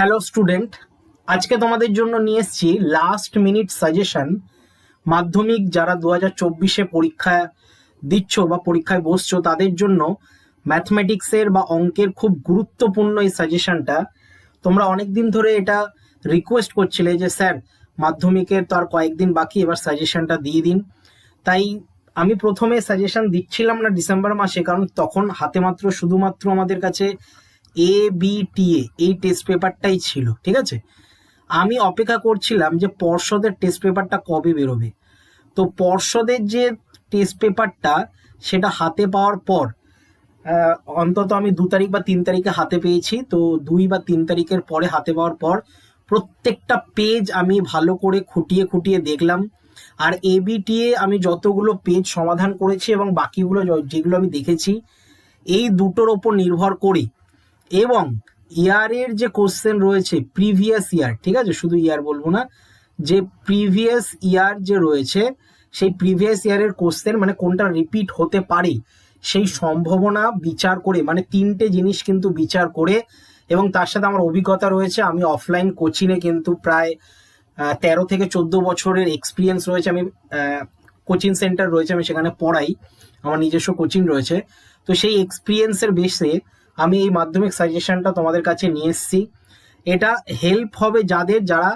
Hello student, আজকে তোমাদের জন্য নিয়ে এসেছি লাস্ট মিনিট সাজেশন মাধ্যমিক যারা দু হাজার চব্বিশে পরীক্ষা দিচ্ছ বা পরীক্ষায় বসছো, তাদের জন্য ম্যাথমেটিক্সের বা অঙ্কের খুব গুরুত্বপূর্ণ এই সাজেশনটা তোমরা অনেক দিন ধরে এটা রিকোয়েস্ট করছিলে যে, স্যার, মাধ্যমিকের তো আর কয়েকদিন বাকি, এবার সাজেশনটা দিয়ে দিন। তাই আমি প্রথমে সাজেশন দিচ্ছিলাম না ডিসেম্বর মাসে, কারণ তখন হাতে মাত্র, শুধুমাত্র আমাদের কাছে এ বি টি এ এই টেস্ট পেপারটাই ছিল, ঠিক আছে? আমি অপেক্ষা করছিলাম যে পর্ষদের টেস্ট পেপারটা কবে বেরোবে। তো পর্ষদের যে টেস্ট পেপারটা সেটা হাতে পাওয়ার পর অন্তত আমি দু তারিখ বা তিন তারিখে হাতে পেয়েছি, তো দুই বা তিন তারিখের পরে হাতে পাওয়ার পর, প্রত্যেকটা পেজ আমি ভালো করে খুঁটিয়ে খুঁটিয়ে দেখলাম। আর এবিটিএ আমি যতগুলো পেজ সমাধান করেছি এবং বাকিগুলো যেগুলো আমি দেখেছি, এই দুটোর ওপর নির্ভর করে এবং ইয়ারের যে কোশ্চেন রয়েছে প্রিভিয়াস ইয়ার ঠিক আছে? শুধু ইয়ার বলব না, যে প্রিভিয়াস ইয়ার যে রয়েছে, সেই প্রিভিয়াস ইয়ারের কোশ্চেন মানে কোনটা রিপিট হতে পারে, সেই সম্ভাবনা বিচার করে মানে তিনটে জিনিস কিন্তু বিচার করে, এবং তার সাথে আমার অভিজ্ঞতা রয়েছে, আমি অফলাইন কোচিংয়ে কিন্তু প্রায় তেরো থেকে চোদ্দ বছরের এক্সপিরিয়েন্স রয়েছে, আমি কোচিং সেন্টার রয়েছে, আমি সেখানে পড়াই, আমার নিজস্ব কোচিং রয়েছে, তো সেই এক্সপিরিয়েন্সের বেসে আমি এই মাধ্যমিক সাজেশনটা তোমাদের কাছে নিয়ে এসেছি। এটা হেল্প হবে যাদের যারা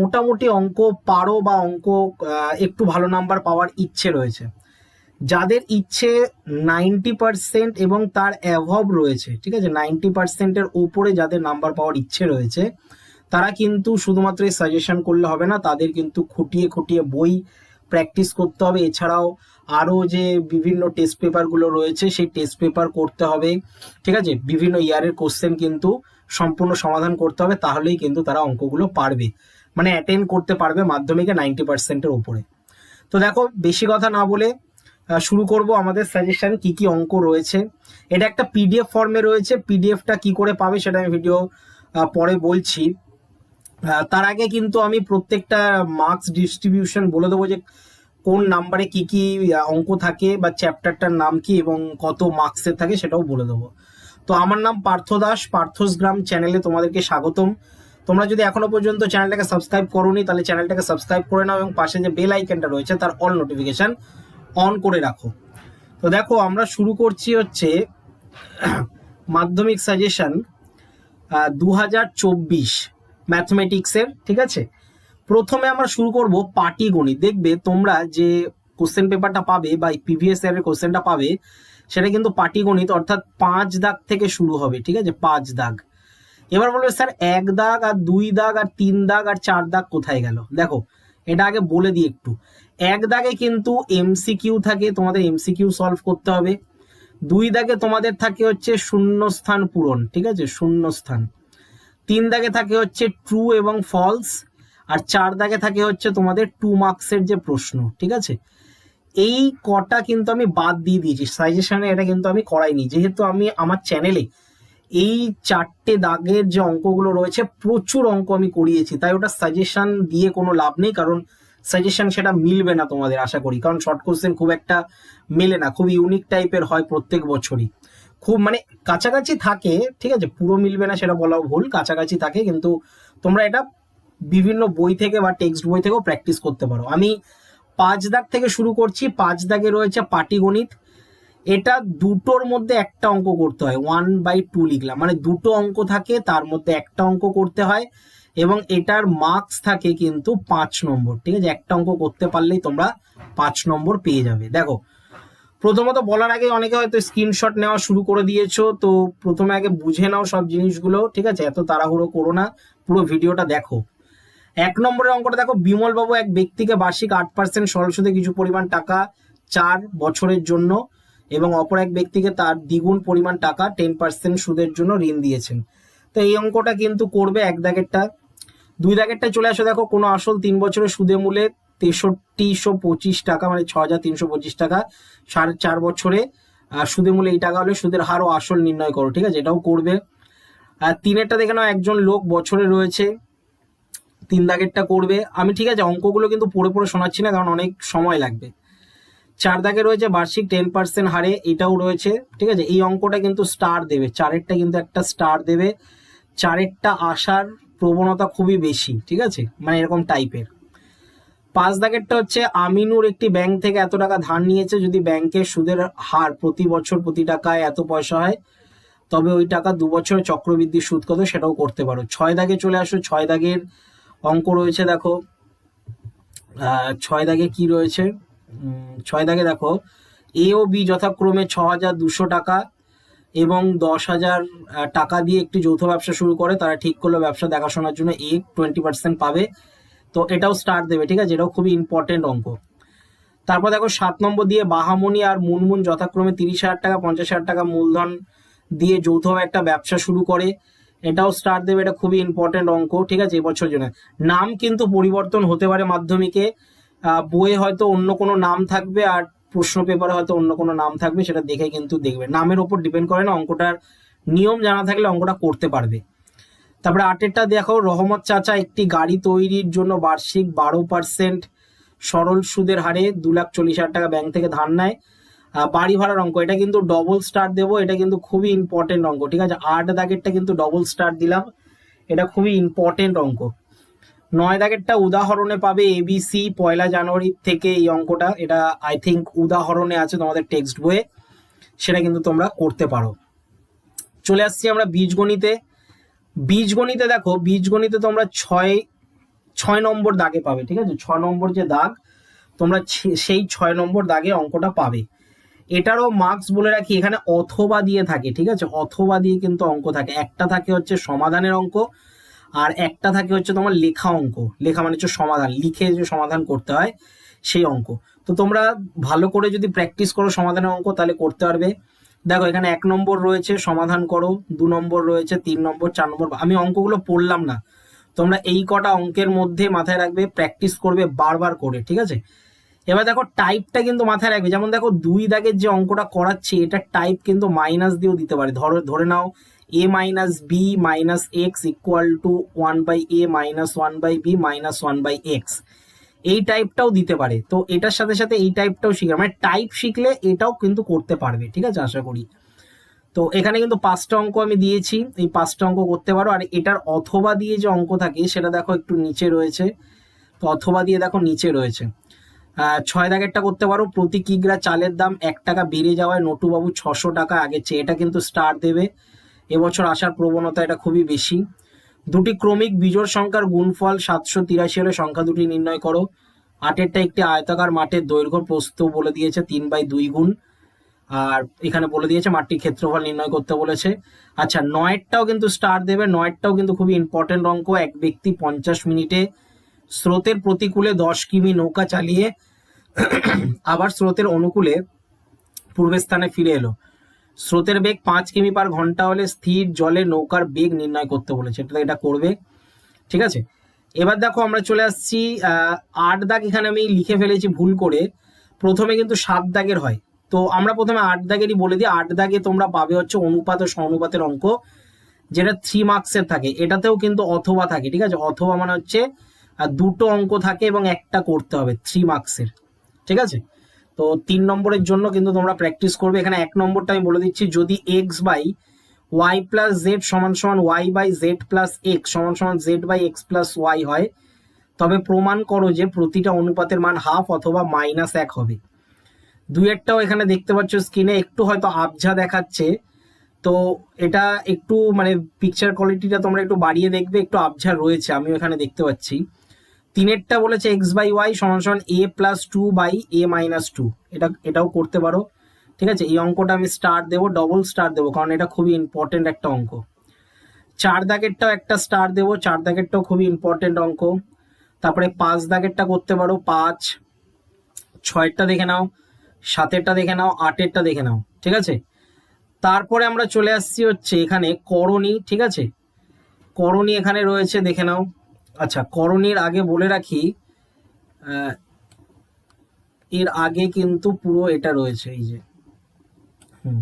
মোটামুটি অঙ্ক পারো বা অঙ্ক একটু ভালো নাম্বার পাওয়ার ইচ্ছে রয়েছে। যাদের ইচ্ছে নাইনটি পার্সেন্ট এবং তার অ্যাভব রয়েছে, ঠিক আছে? নাইনটি পার্সেন্টের ওপরে যাদের নাম্বার পাওয়ার ইচ্ছে রয়েছে, তারা কিন্তু শুধুমাত্র এই সাজেশন করলে হবে না, তাদের কিন্তু খুঁটিয়ে খুঁটিয়ে বই প্র্যাকটিস করতে হবে। এছাড়াও আরও যে বিভিন্ন টেস্ট পেপারগুলো রয়েছে, সেই টেস্ট পেপার করতে হবে। ঠিক আছে? বিভিন্ন ইয়ারের কোশ্চেন কিন্তু সম্পূর্ণ সমাধান করতে হবে, তাহলেই কিন্তু তারা অঙ্কগুলো পারবে। মানে অ্যাটেন্ড করতে পারবে মাধ্যমিকে নাইনটি পার্সেন্টের উপরে। তো দেখো, বেশি কথা না বলে শুরু করব আমাদের সাজেশন কি কি অঙ্ক রয়েছে। এটা একটা পিডিএফ ফর্মে রয়েছে। পিডিএফটা কি করে পাবে সেটা আমি ভিডিও পরে বলছি। তার আগে কিন্তু আমি প্রত্যেকটা মার্কস ডিস্ট্রিবিউশন বলে দেবো যে কোন নাম্বারে কি কি অঙ্ক থাকে বা চ্যাপ্টারটার নাম কি এবং কত মার্কসের থাকে সেটাও বলে দেবো। তো আমার নাম পার্থ দাস, পার্থস গ্রাম চ্যানেলে তোমাদেরকে স্বাগতম। তোমরা যদি এখনও পর্যন্ত চ্যানেলটাকে সাবস্ক্রাইব করোনি, তাহলে চ্যানেলটাকে সাবস্ক্রাইব করে নাও এবং পাশে যে বেল আইকনটা রয়েছে, তার অল নোটিফিকেশন অন করে রাখো। তো দেখো, আমরা শুরু করছি হচ্ছে মাধ্যমিক সাজেশন দু হাজার চব্বিশ ম্যাথমেটিক্সের, ঠিক আছে? প্রথমে আমরা শুরু করব পাটি গণিত। দেখবে তোমরা যে কোশ্চেন পেপারটা পাবে বা প্রিভিয়াস ইয়ারের কোশ্চেনটা পাবে, সেটা কিন্তু পাটি গণিত, অর্থাৎ পাঁচ দাগ থেকে শুরু হবে, ঠিক আছে? পাঁচ দাগ। এবার বলবে, স্যার, এক দাগ আর দুই দাগ আর তিন দাগ আর চার দাগ কোথায় গেল? দেখো, এটা আগে বলে দিই একটু। এক দাগে কিন্তু এমসিকিউ থাকে, তোমাদের এমসিকিউ সলভ করতে হবে। দুই দাগে তোমাদের থাকে হচ্ছে শূন্যস্থান পূরণ, ঠিক আছে? শূন্যস্থান। তিন দাগে থাকে হচ্ছে ট্রু এবং ফলস আর চার দাগে থাকে হচ্ছে তোমাদের টু মার্কসের যে প্রশ্ন, ঠিক আছে? এই কটা কিন্তু আমি বাদ দিয়ে দিয়েছি। সাজেশনে এটা কিন্তু আমি করাইনি। যেহেতু আমি আমার চ্যানেলে এই চারটে দাগের যে অঙ্কগুলো রয়েছে, প্রচুর অঙ্ক আমি করিয়েছি। তাই ওটা সাজেশন দিয়ে কোনো লাভ নেই, কারণ সাজেশন সেটা মিলবে না তোমাদের, আশা করি। কারণ শর্ট কোশ্চেন খুব একটা মেলে না, খুব ইউনিক টাইপের হয় প্রত্যেক বছরই। খুব মানে কাছাকাছি থাকে, ঠিক আছে? পুরো মিলবে না সেটা বলা ভুল, কাছাকাছি থাকে, কিন্তু তোমরা এটা বিভিন্ন বই থেকে বা টেক্সট বই থেকেও প্র্যাকটিস করতে পারো। আমি পাঁচ দাগ থেকে শুরু করছি পাঁচ দাগে রয়েছে পাটিগণিত এটা দুটোর মধ্যে একটা অঙ্ক করতে হয় ওয়ান বাই টু লিখলাম। মানে দুটো অঙ্ক থাকে, তার মধ্যে একটা অঙ্ক করতে হয় এবং এটার মার্কস থাকে কিন্তু পাঁচ নম্বর, ঠিক আছে? একটা অঙ্ক করতে পারলেই তোমরা পাঁচ নম্বর পেয়ে যাবে। দেখো, প্রথমত বলার আগে অনেকে হয়তো স্ক্রিনশট নেওয়া শুরু করে দিয়েছ, তো প্রথমে আগে বুঝে নাও সব জিনিসগুলো, ঠিক আছে? এত তাড়াহুড়ো করো না, পুরো ভিডিওটা দেখো। এক নম্বরের অঙ্কটা দেখো বিমল বাবু এক ব্যক্তিকে বার্ষিক আট পার্সেন্ট সরল সুদে কিছু পরিমাণ টাকা চার বছরের জন্য এবং অপর এক ব্যক্তিকে তার দ্বিগুণ পরিমাণ টাকা টেন পার্সেন্ট সুদের জন্য ঋণ দিয়েছেন। তো এই অঙ্কটা কিন্তু করবে এক দাগেরটা। দুই দাগেরটা চলে আসো দেখো, কোনো আসল তিন বছরের সুদে মূলে তেষট্টিশো পঁচিশ টাকা মানে ছ হাজার তিনশো পঁচিশ টাকা, সাড়ে চার বছরে সুদে মূলে এই টাকা হলে সুদের হার ও আসল নির্ণয় করো, ঠিক আছে? এটাও করবে। আর তিনেরটা দেখে নাও, একজন লোক বছরে রয়েছে তিন দাগেরটা করবে। আমি ঠিক আছে, অঙ্কগুলো কিন্তু পড়ে পড়ে শোনাচ্ছি না, কারণ অনেক সময় লাগবে। চার দাগে রয়েছে বার্ষিক টেন পার্সেন্ট হারে, এটাও রয়েছে, ঠিক আছে? এই অঙ্কটা কিন্তু স্টার দেবে, চারেরটা কিন্তু একটা স্টার দেবে। চারেরটা আসার প্রবণতা খুবই বেশি, ঠিক আছে? মানে এরকম টাইপের পাঁচ দাগেরটা হচ্ছে, আমিনুর একটি ব্যাংক থেকে এত টাকা ধার নিয়েছে, যদি ব্যাংকের সুদের হার প্রতি বছর প্রতি টাকায় এত পয়সা হয়, তবে ওই টাকা দু বছর চক্রবৃদ্ধি সুদ কত সেটাও করতে পারো। ছয় দাগে চলে আসো, ছয় দাগের অঙ্ক রয়েছে, দেখো। ছয় দাগে কি রয়েছে? ছয় দাগে দেখো, এ ও বি যথাক্রমে ছ হাজার দুশো টাকা এবং দশ হাজার টাকা দিয়ে একটি যৌথ ব্যবসা শুরু করে। তারা ঠিক করল ব্যবসা দেখাশোনার জন্য এ টোয়েন্টি পার্সেন্ট পাবে। তো এটাও স্টার্ট দেবে, ঠিক আছে? এটাও খুবই ইম্পর্টেন্ট অঙ্ক। তারপর দেখো, সাত নম্বর দিয়ে বাহামণি আর মুনমুন যথাক্রমে তিরিশ হাজার টাকা, পঞ্চাশ হাজার টাকা মূলধন দিয়ে যৌথভাবে একটা ব্যবসা শুরু করে। এটাও স্টার্ট দেবে, এটা খুবই ইম্পর্টেন্ট অঙ্ক, ঠিক আছে, এবছর জন্য। নাম কিন্তু পরিবর্তন হতে পারে মাধ্যমিকে। বইয়ে হয়তো অন্য কোনো নাম থাকবে আর প্রশ্ন পেপারে হয়তো অন্য কোনো নাম থাকবে, সেটা দেখে কিন্তু দেখবে। নামের ওপর ডিপেন্ড করে না, অঙ্কটার নিয়ম জানা থাকলে অঙ্কটা করতে পারবে। তারপরে আটেরটা দেখো রহমত চাচা একটি গাড়ি তৈরির জন্য বার্ষিক বারো পার্সেন্ট সরল সুদের হারে দু লাখ চল্লিশ হাজার টাকা ব্যাংক থেকে ধার নেয়। বাড়ি ভাড়ার অঙ্ক। এটা কিন্তু ডবল স্টার দেবো, এটা কিন্তু খুবই ইম্পর্টেন্ট অঙ্ক, ঠিক আছে? আট দাগেরটা কিন্তু ডবল স্টার দিলাম, এটা খুবই ইম্পর্টেন্ট অঙ্ক। নয় দাগেরটা উদাহরণে পাবে এবিসি পয়লা জানুয়ারি থেকে এই অঙ্কটা, এটা আই থিঙ্ক উদাহরণে আছে তোমাদের টেক্সট বইয়ে, সেটা কিন্তু তোমরা করতে পারো। চলে আসছি আমরা বীজগণিতে। বীজগণিতে দেখো, বীজগণিতে তোমরা ছয় ছয় নম্বর দাগে পাবে, ঠিক আছে? ছয় নম্বর যে দাগ, তোমরা সেই ছয় নম্বর দাগে অঙ্কটা পাবে। এটারও মার্কস বলে রাখি, এখানে অথবা দিয়ে থাকে, ঠিক আছে? অথবা দিয়ে কিন্তু অঙ্ক থাকে। একটা থাকে হচ্ছে সমাধানের অঙ্ক, আর একটা থাকে হচ্ছে তোমার লেখা অঙ্ক। লেখা মানে হচ্ছে সমাধান, লিখে যে সমাধান করতে হয়, সেই অঙ্ক। তো তোমরা ভালো করে যদি প্র্যাকটিস করো সমাধানের অঙ্ক, তাহলে করতে পারবে। দেখো, এখানে এক নম্বর রয়েছে, সমাধান করো। দু নম্বর রয়েছে, তিন নম্বর, চার নম্বর, আমি অঙ্কগুলো পড়লাম না। তোমরা এই কটা অঙ্কের মধ্যে মাথায় রাখবে প্র্যাকটিস করবে বারবার করে, ঠিক আছে? এবার দেখো টাইপটা কিন্তু মাথায় রাখবে। যেমন দেখো দুই দাগের যে অঙ্কটা করাচ্ছে, এটা টাইপ কিন্তু মাইনাস দিয়েও দিতে পারে। ধরো, ধরে নাও a minus b minus x equal to one by a minus one by b minus one by x এই টাইপটাও দিতে পারে। তো এটার সাথে সাথে এই টাইপটাও শিখবে মানে টাইপ শিখলে এটাও কিন্তু করতে পারবে, ঠিক আছে? আশা করি। তো এখানে কিন্তু পাঁচটা অঙ্ক আমি দিয়েছি। এই পাঁচটা অঙ্ক করতে পারো। আর এটার অথবা দিয়ে যে অঙ্ক থাকে, সেটা দেখো একটু নিচে রয়েছে। তো অথবা দিয়ে দেখো নিচে রয়েছে। ছয় দাগেরটা করতে পারো। প্রতি কিগ্রা চালের দাম এক টাকা বেড়ে যাওয়ায় নটুবাবু ছশো টাকা আগের চেয়ে, এটা কিন্তু স্টার দেবে। এবছর আসার প্রবণতা এটা খুবই বেশি। দুটি ক্রমিক বিজোড় সংখ্যার গুণফল সাতশো তিরাশি হলে সংখ্যা দুটি নির্ণয় করো। আটেরটা একটি আয়তাকার মাঠের দৈর্ঘ্য প্রস্থ বলে দিয়েছে, তিন বাই দুই গুণ। আর এখানে বলে দিয়েছে, মাঠটির ক্ষেত্রফল নির্ণয় করতে বলেছে। আচ্ছা নয়েরটাও কিন্তু স্টার দেবে। নয়েরটাও কিন্তু খুবই ইম্পর্টেন্ট অঙ্ক। এক ব্যক্তি পঞ্চাশ মিনিটে স্রোতের প্রতিকূলে দশ কিমি নৌকা চালিয়ে আবার স্রোতের অনুকূলে পূর্বের স্থানে ফিরে এলো। স্রোতের বেগ পাঁচ কিমি পার ঘণ্টা হলে স্থির জলে নৌকার বেগ নির্ণয় করতে বলেছে। এটা এটা করবে। ঠিক আছে? এবার দেখো আমরা চলে আসছি আট দাগ এখানে আমি লিখে ফেলেছি ভুল করে। প্রথমে কিন্তু সাত দাগের হয়। তো আমরা প্রথমে আট দাগেরই বলে দিই। আট দাগে তোমরা পাবে হচ্ছে অনুপাত ও সমানুপাতের অঙ্ক, যেটা থ্রি মার্কসের থাকে। এটাতেও কিন্তু অথবা থাকে। ঠিক আছে? অথবা মানে হচ্ছে দুটো অঙ্ক থাকে এবং একটা করতে হবে থ্রি মার্কসের ঠিক আছে? তো তিন নম্বরের জন্য কিন্তু তোমরা প্র্যাকটিস করবে। এখানে এক নম্বরটা আমি বলে দিচ্ছি, যদি x by y plus z সমান সমান y by z plus x সমান সমান z by x plus y হয়, তবে প্রমাণ করো যে প্রতিটা অনুপাতের মান হাফ অথবা মাইনাস এক হবে। দুইয়েরটাও এখানে দেখতে পাচ্ছ স্ক্রিনে একটু হয়তো আবঝা দেখাচ্ছে। তো এটা একটু মানে পিকচার কোয়ালিটিটা তোমরা একটু বাড়িয়ে দেখবে, একটু আবঝা রয়েছে, আমিও এখানে দেখতে পাচ্ছি। তিনেরটা বলেছে এক্স বাই ওয়াই সমান সমান a plus two by a minus two এটা, এটাও করতে পারো। ঠিক আছে? এই অঙ্কটা আমি স্টার দেবো ডবল স্টার দেবো, কারণ এটা খুবই ইম্পর্টেন্ট একটা অঙ্ক। চার দাগেরটাও একটা স্টার দেবো, চার দাগেরটাও খুবই ইম্পর্টেন্ট অঙ্ক। তারপরে পাঁচ দাগেরটা করতে পারো, পাঁচ। ছয়েরটা দেখে নাও, সাতেরটা দেখে নাও, আটেরটা দেখে নাও, ঠিক আছে? তারপরে আমরা চলে আসছি হচ্ছে এখানে করণী, ঠিক আছে? করণী এখানে রয়েছে, দেখে নাও। আচ্ছা করণীর আগে বলে রাখি এর আগে কিন্তু পুরো এটা রয়েছে এই যে। হুম।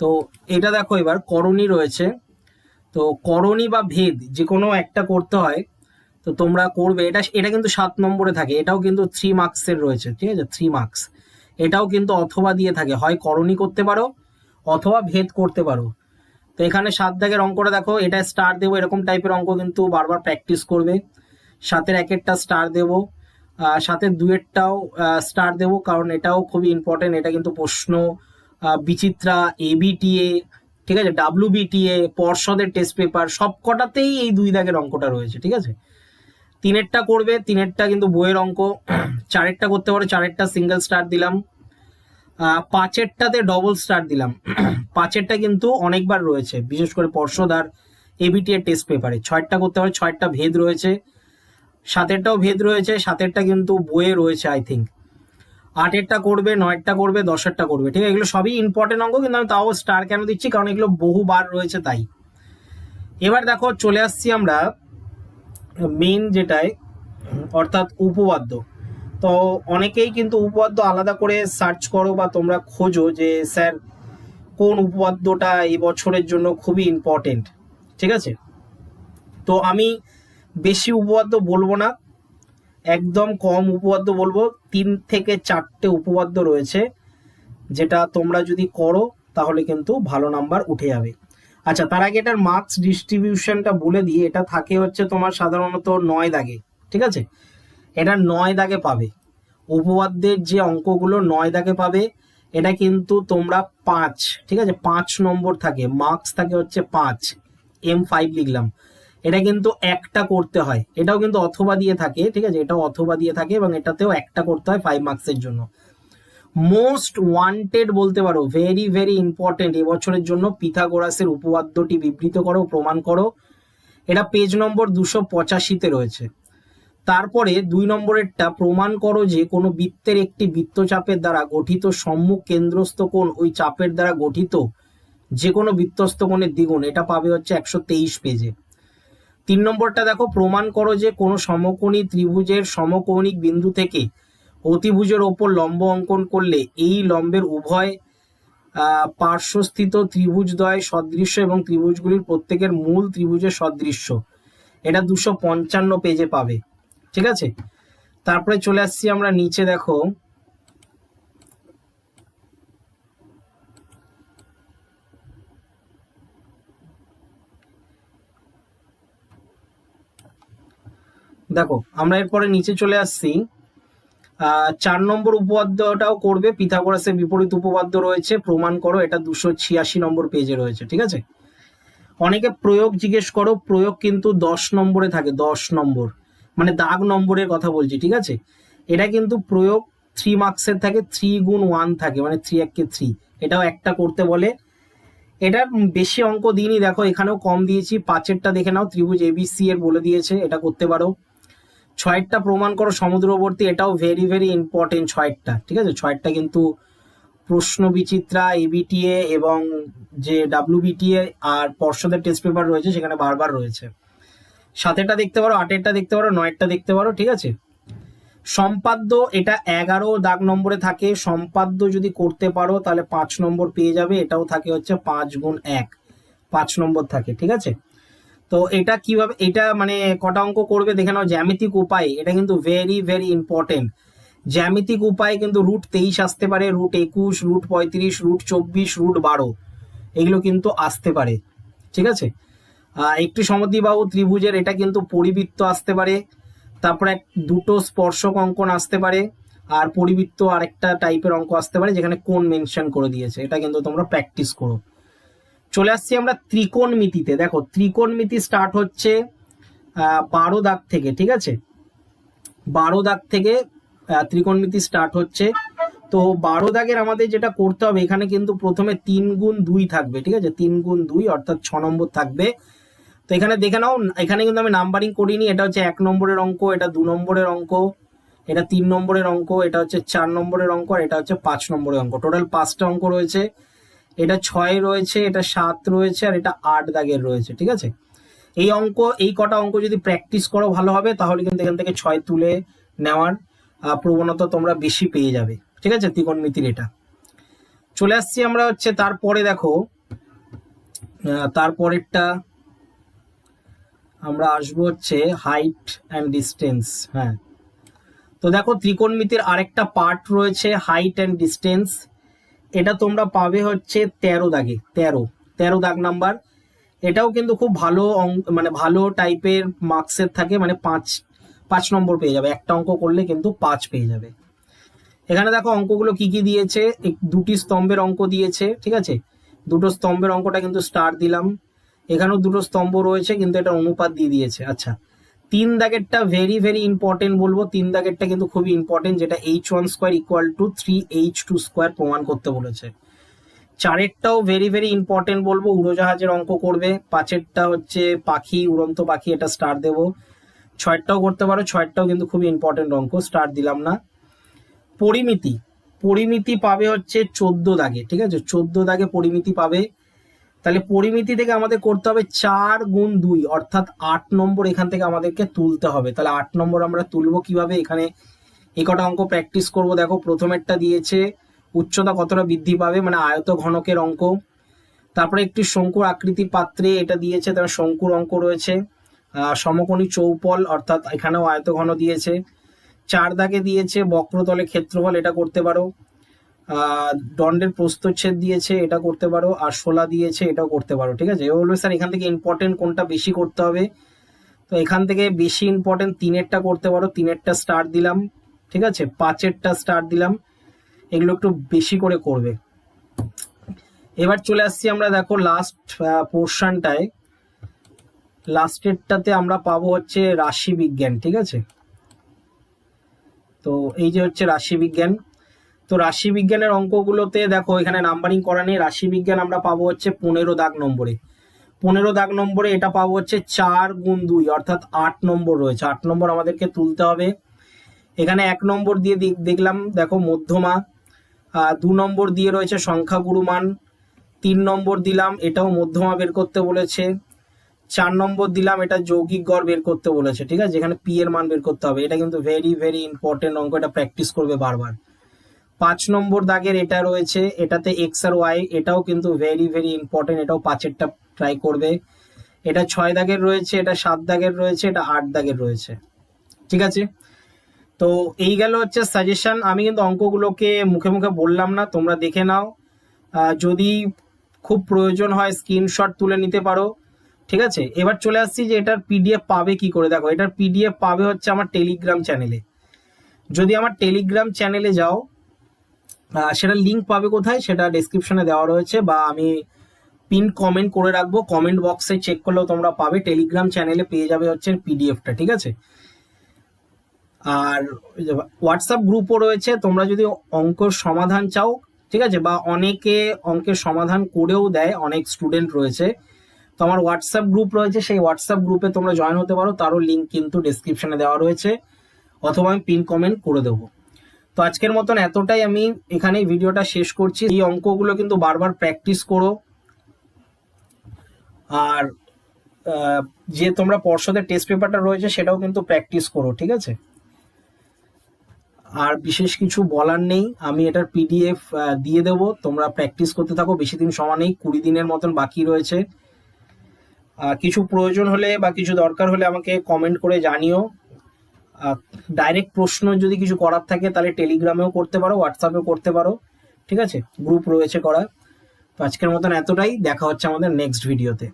তো এটা দেখো এবার করণী রয়েছে। তো করণী বা ভেদ যে কোনো একটা করতে হয় তো তোমরা করবে এটা এটা কিন্তু সাত নম্বরে থাকে এটাও কিন্তু থ্রি মার্কসের রয়েছে ঠিক আছে? থ্রি মার্কস এটাও কিন্তু অথবা দিয়ে থাকে হয় করণী করতে পারো অথবা ভেদ করতে পারো। তো এখানে সাত দাগের অঙ্কটা দেখো, এটা স্টার দেবো, এরকম টাইপের অঙ্ক কিন্তু বারবার প্র্যাকটিস করবে। সাতের একেরটা স্টার দেবো সাথে দুয়েরটাও স্টার দেবো, কারণ এটাও খুবই ইম্পর্টেন্ট এটা কিন্তু প্রশ্ন বিচিত্রা এবিটিএ ঠিক আছে? ডাব্লিউবিটিএ পর্ষদের টেস্ট পেপার সব কটাতেই এই দুই দাগের অঙ্কটা রয়েছে, ঠিক আছে? তিনেরটা করবে, তিনেরটা কিন্তু বইয়ের অঙ্ক, চারেরটা করতে পারো, চারেরটা সিঙ্গেল স্টার দিলাম। পাঁচেরটাতে ডবল স্টার দিলাম। পাঁচেরটা কিন্তু অনেকবার রয়েছে, বিশেষ করে পর্ষদ আর এবিটি এর টেস্ট পেপারে ছয়টা করতে পারে ছয়টা ভেদ রয়েছে, সাতেরটাও ভেদ রয়েছে, সাতেরটা কিন্তু বইয়ে রয়েছে আই থিঙ্ক আটেরটা করবে নয়েরটা করবে, দশেরটা করবে, ঠিক আছে? এগুলো সবই ইম্পর্টেন্ট অঙ্ক, কিন্তু আমি তাও স্টার কেন দিচ্ছি? কারণ এগুলো বহুবার রয়েছে তাই। এবার দেখো, চলে আসছি আমরা মেন যেটায়, অর্থাৎ উপবাদ্য তো অনেকেই কিন্তু উপপাদ্য আলাদা করে সার্চ করো বা তোমরা খোঁজো যে, স্যার, কোন উপপাদ্যটা এই বছরের জন্য খুবই ইম্পর্টেন্ট ঠিক আছে? তো আমি বেশি উপপাদ্য বলব না। একদম কম উপপাদ্য বলব। তিন থেকে চারটে উপপাদ্য রয়েছে, যেটা তোমরা যদি করো, তাহলে কিন্তু ভালো নাম্বার উঠে যাবে। আচ্ছা তার আগে এটার মার্কস ডিস্ট্রিবিউশনটা বলে দিয়ে এটা থাকে হচ্ছে তোমার সাধারণত নয় দাগে, ঠিক আছে? এটা নয় দাগে পাবে। উপপাদ্যের যে অঙ্কগুলো নয় দাগে পাবে, এটা কিন্তু তোমরা পাঁচ, ঠিক আছে? পাঁচ নম্বর থাকে মার্কস থাকে হচ্ছে পাঁচ এম ফাইভ লিখলাম। এটা কিন্তু একটা করতে হয়। এটাও কিন্তু অথবা দিয়ে থাকে, ঠিক আছে? এটাও অথবা দিয়ে থাকে এবং এটাতেও একটা করতে হয় ফাইভ মার্কসের জন্য। মোস্ট ওয়ান্টেড বলতে পারো ভেরি ভেরি ইম্পর্টেন্ট এবছরের জন্য পিথাগোরাসের উপপাদ্যটি বিবৃত করো, প্রমাণ করো। এটা পেজ নম্বর দুশো পঁচাশিতে রয়েছে। তারপরে দুই নম্বরেরটা প্রমাণ করো যে কোনো বৃত্তের একটি বৃত্তচাপের দ্বারা গঠিত সম্মুখ কেন্দ্রস্থ কোণ ওই চাপের দ্বারা গঠিত যে কোনো বৃত্তস্থ কোণের দ্বিগুণ, এটা পাবে হচ্ছে একশো তেইশ পেজে তিন নম্বরটা দেখো, প্রমাণ করো যে কোনো সমকোণী ত্রিভুজের সমকৌণিক বিন্দু থেকে অতিভুজের ওপর লম্ব অঙ্কন করলে এই লম্বের উভয় পার্শ্বস্থিত ত্রিভুজদ্বয় সদৃশ্য এবং ত্রিভুজগুলির প্রত্যেকের মূল ত্রিভুজের সদৃশ্য। এটা দুশো পঞ্চান্ন পেজে পাবে। ঠিক আছে? তারপরে চলে আসছি আমরা নিচে, দেখো। দেখো, আমরা এরপরে নিচে চলে আসছি। চার নম্বর উপপাদ্যটাও করবে। পিথাগোরাসের বিপরীত উপপাদ্য রয়েছে। প্রমাণ করো, এটা দুশো ছিয়াশি নম্বর পেজে রয়েছে, ঠিক আছে? অনেকে প্রয়োগ জিজ্ঞেস করো, প্রয়োগ কিন্তু দশ নম্বরে থাকে, দশ নম্বর। মানে দাগ নম্বরের কথা বলছি, ঠিক আছে? এটা কিন্তু প্রয়োগ থ্রি মার্কসের থাকে থ্রি গুণ ওয়ান থাকে মানে থ্রি এককে থ্রি এটাও একটা করতে বলে। এটা বেশি অঙ্ক দিইনি, দেখো, এখানেও কম দিয়েছি। পাঁচেরটা দেখে নাও, ত্রিভুজ এবিসি এর বলে দিয়েছে, এটা করতে পারো। ছয়েরটা প্রমাণ করো সমুদ্রবর্তী, এটাও ভেরি ভেরি ইম্পর্টেন্ট ছয়েরটা, ঠিক আছে? ছয়েরটা কিন্তু প্রশ্ন বিচিত্রা এবিটিএ এবং যে ডাব্লিউবিটিএ আর পর্ষদের টেস্ট পেপার রয়েছে, সেখানে বারবার রয়েছে। সাতেরটা দেখতে পারো, আটেরটা দেখতে পারো, নয়েরটা দেখতে পারো, ঠিক আছে? সম্পাদ্য এটা এগারো দাগ নম্বরে থাকে। সম্পাদ্য যদি করতে পারো, তাহলে পাঁচ নম্বর পেয়ে যাবে। এটাও থাকে হচ্ছে পাঁচ গুণ এক। পাঁচ নম্বর থাকে, ঠিক আছে? তো এটা কীভাবে, এটা মানে কটা অঙ্ক করবে দেখে নাও, জ্যামিতিক উপায়, এটা কিন্তু ভেরি ভেরি ইম্পর্টেন্ট জ্যামিতিক উপায় কিন্তু রুট তেইশ আসতে পারে রুট একুশ রুট পঁয়ত্রিশ রুট চব্বিশ রুট বারো। এগুলো কিন্তু আসতে পারে, ঠিক আছে? একটি সমদ্বিবাহু ত্রিভুজের এটা কিন্তু পরিবৃত্ত আসতে পারে। তারপরে দুটো স্পর্শক অঙ্কন আসতে পারে আর পরিবৃত্ত আরেকটা টাইপের অঙ্ক আসতে পারে যেখানে কোন মেনশন করে দিয়েছে। এটা কিন্তু তোমরা প্র্যাকটিস করো। চলে আসছি আমরা ত্রিকোণমিতিতে। দেখো ত্রিকোণ ত্রিকোণমিতি স্টার্ট হচ্ছে বারো দাগ থেকে ঠিক আছে? বারো দাগ থেকে আহ, ত্রিকোণমিতি স্টার্ট হচ্ছে। তো বারো দাগের আমাদের যেটা করতে হবে এখানে কিন্তু প্রথমে তিন গুণ দুই থাকবে ঠিক আছে? তিন গুণ দুই অর্থাৎ ছ নম্বর থাকবে। তো এখানে দেখে নাও, এখানে কিন্তু আমি নাম্বারিং করিনি, এটা হচ্ছে এক নম্বরের অঙ্ক, এটা দু নম্বরের অঙ্ক, এটা তিন নম্বরের অঙ্ক, এটা হচ্ছে চার নম্বরের অঙ্ক, আর এটা হচ্ছে পাঁচ নম্বরের অঙ্ক। টোটাল পাঁচটা অঙ্ক রয়েছে, এটা ছয় রয়েছে, এটা সাত রয়েছে, আর এটা আট দাগের রয়েছে, ঠিক আছে? এই অঙ্ক, এই কটা অঙ্ক যদি প্র্যাকটিস করো ভালো হবে, তাহলে কিন্তু এখান থেকে ছয় তুলে নেওয়ার প্রবণতা তোমরা বেশি পেয়ে যাবে, ঠিক আছে ত্রিকোণমিতির এটা? চলে আসছি আমরা হচ্ছে তারপরে দেখো তারপরেরটা আমরা আসব হচ্ছে হাইট অ্যান্ড ডিস্টেন্স হ্যাঁ। তো দেখো ত্রিকোণমিতির আরেকটা পার্ট রয়েছে হাইট অ্যান্ড ডিস্টেন্স এটা তোমরা পাবে হচ্ছে তেরো দাগে, তেরো তেরো দাগ নাম্বার। এটাও কিন্তু খুব ভালো অঙ্ক মানে ভালো টাইপের মার্কসের থাকে মানে পাঁচ পাঁচ নম্বর পেয়ে যাবে। একটা অঙ্ক করলে কিন্তু পাঁচ পেয়ে যাবে। এখানে দেখো অঙ্কগুলো কি কি দিয়েছে? দুটি স্তম্ভের অঙ্ক দিয়েছে, ঠিক আছে? দুটো স্তম্ভের অঙ্কটা কিন্তু স্টার দিলাম। এখানেও দুটো স্তম্ভ রয়েছে, কিন্তু এটা অনুপাত দিয়ে দিয়েছে। আচ্ছা তিন দাগেরটা ভেরি ভেরি ইম্পর্টেন্ট বলব। তিন দাগেরটা কিন্তু খুবই ইম্পর্টেন্ট যেটা h one square equal to three h two square প্রমাণ করতে বলেছে। চারেরটাও ভেরি ভেরি ইম্পর্টেন্ট বলব, উড়োজাহাজের অঙ্ক করবে। পাঁচেরটা হচ্ছে পাখি, উড়ন্ত পাখি, এটা স্টার দেবো। ছয়েরটাও করতে পারো ছয়েরটাও কিন্তু খুবই ইম্পর্টেন্ট অঙ্ক স্টার দিলাম না। পরিমিতি পরিমিতি পাবে হচ্ছে চোদ্দ দাগে, ঠিক আছে? চোদ্দ দাগে পরিমিতি পাবে। তাহলে পরিমিতি থেকে আমাদের করতে হবে চার গুণ দুই, অর্থাৎ আট নম্বর এখান থেকে আমাদেরকে তুলতে হবে। তাহলে আট নম্বর আমরা তুলবো কীভাবে? এখানে এই কটা অঙ্ক প্র্যাকটিস করব। দেখো, প্রথমেরটা দিয়েছে, উচ্চতা কতটা বৃদ্ধি পাবে? মানে আয়ত ঘনকের অঙ্ক। তারপরে একটি শঙ্কুর আকৃতি পাত্রে এটা দিয়েছে, তার শঙ্কুর অঙ্ক রয়েছে। সমকোণী চৌপল, অর্থাৎ এখানেও আয়ত ঘন দিয়েছে। চার দাগে দিয়েছে, বক্রতলে ক্ষেত্রফল, এটা করতে পারো। দণ্ডের প্রস্তচ্ছেদ দিয়েছে, এটা করতে পারো, আর শোলা দিয়েছে, এটাও করতে পারো, ঠিক আছে? বলবে, স্যার, এখান থেকে ইম্পর্টেন্ট কোনটা বেশি করতে হবে? তো এখান থেকে বেশি ইম্পর্টেন্ট তিনেরটা করতে পারো, তিনেরটা স্টার দিলাম, ঠিক আছে? পাঁচেরটা স্টার দিলাম, এগুলো একটু বেশি করে করবে। এবার চলে আসছি আমরা, দেখো লাস্ট পোর্শনটায় লাস্টেরটাতে আমরা পাবো হচ্ছে রাশি বিজ্ঞান, ঠিক আছে? তো এই যে হচ্ছে রাশি বিজ্ঞান তো রাশি বিজ্ঞানের অঙ্কগুলোতে দেখো, এখানে নাম্বারিং করা নেই। রাশি বিজ্ঞান আমরা পাবো হচ্ছে পনেরো দাগ নম্বরে। পনেরো দাগ নম্বরে এটা পাবো হচ্ছে চার গুণ দুই, অর্থাৎ আট নম্বর রয়েছে। আট নম্বর আমাদেরকে তুলতে হবে। এখানে এক নম্বর দিয়ে দেখলাম, দেখো, মধ্যমা। দু নম্বর দিয়ে রয়েছে সংখ্যাগুরু মান। তিন নম্বর দিলাম, এটাও মধ্যমা বের করতে বলেছে। চার নম্বর দিলাম, এটা যৌগিক গড় বের করতে বলেছে, ঠিক আছে? যেখানে পি এর মান বের করতে হবে। এটা কিন্তু ভেরি ভেরি ইম্পর্টেন্ট অঙ্ক, এটা প্র্যাকটিস করবে বারবার। পাঁচ নম্বর দাগের এটা রয়েছে, এটাতে এক্স আর ওয়াই এটাও কিন্তু ভেরি ভেরি ইম্পর্টেন্ট এটাও পাঁচেরটা ট্রাই করবে। এটা ছয় দাগের রয়েছে, এটা সাত দাগের রয়েছে, এটা আট দাগের রয়েছে। ঠিক আছে? তো এই গেল হচ্ছে সাজেশন আমি কিন্তু অঙ্কগুলোকে মুখে মুখে বললাম না, তোমরা দেখে নাও। যদি খুব প্রয়োজন হয় স্ক্রিনশট তুলে নিতে পারো। ঠিক আছে? এবার চলে আসছি যে এটার পিডিএফ পাবে কি করে? দেখো, এটার পিডিএফ পাবে হচ্ছে আমার টেলিগ্রাম চ্যানেলে যদি আমার টেলিগ্রাম চ্যানেলে যাও সেটার লিঙ্ক পাবে কোথায়, সেটা ডেসক্রিপশনে দেওয়া রয়েছে বা আমি পিন কমেন্ট করে রাখব। কমেন্ট বক্সে চেক করলেও তোমরা পাবে। টেলিগ্রাম চ্যানেলে পেয়ে যাবে হচ্ছে পিডিএফটা ঠিক আছে? আর হোয়াটসঅ্যাপ গ্রুপও রয়েছে, তোমরা যদি অঙ্কর সমাধান চাও, ঠিক আছে? বা অনেকে অঙ্কের সমাধান করেও দেয়, অনেক স্টুডেন্ট রয়েছে। তো আমার হোয়াটসঅ্যাপ গ্রুপ রয়েছে, সেই হোয়াটসঅ্যাপ গ্রুপে তোমরা জয়েন হতে পারো। তারও লিঙ্ক কিন্তু ডিসক্রিপশনে দেওয়া রয়েছে। অথবা আমি পিন কমেন্ট করে দেবো। তো আজকের মতন এতটাই আমি এখানেই ভিডিওটা শেষ করছি। এই অঙ্কগুলো কিন্তু বারবার প্র্যাকটিস করো। আর যে তোমরা পর্ষদের টেস্ট পেপারটা রয়েছে সেটাও কিন্তু প্র্যাকটিস করো, ঠিক আছে? আর বিশেষ কিছু বলার নেই। আমি এটার পিডিএফ দিয়ে দেবো। তোমরা প্র্যাকটিস করতে থাকো। বেশি দিন সময় নেই। কুড়ি দিনের মতন বাকি রয়েছে। কিছু প্রয়োজন হলে বা কিছু দরকার হলে আমাকে কমেন্ট করে জানিও। ডাইরেক্ট প্রশ্ন যদি কিছু করার থাকে, তাহলে টেলিগ্রামেও করতে পারো হোয়াটসঅ্যাপেও করতে পারো, ঠিক আছে? গ্রুপ রয়েছে করা তো আজকের মতন এতটাই। দেখা হচ্ছে আমাদের নেক্সট ভিডিওতে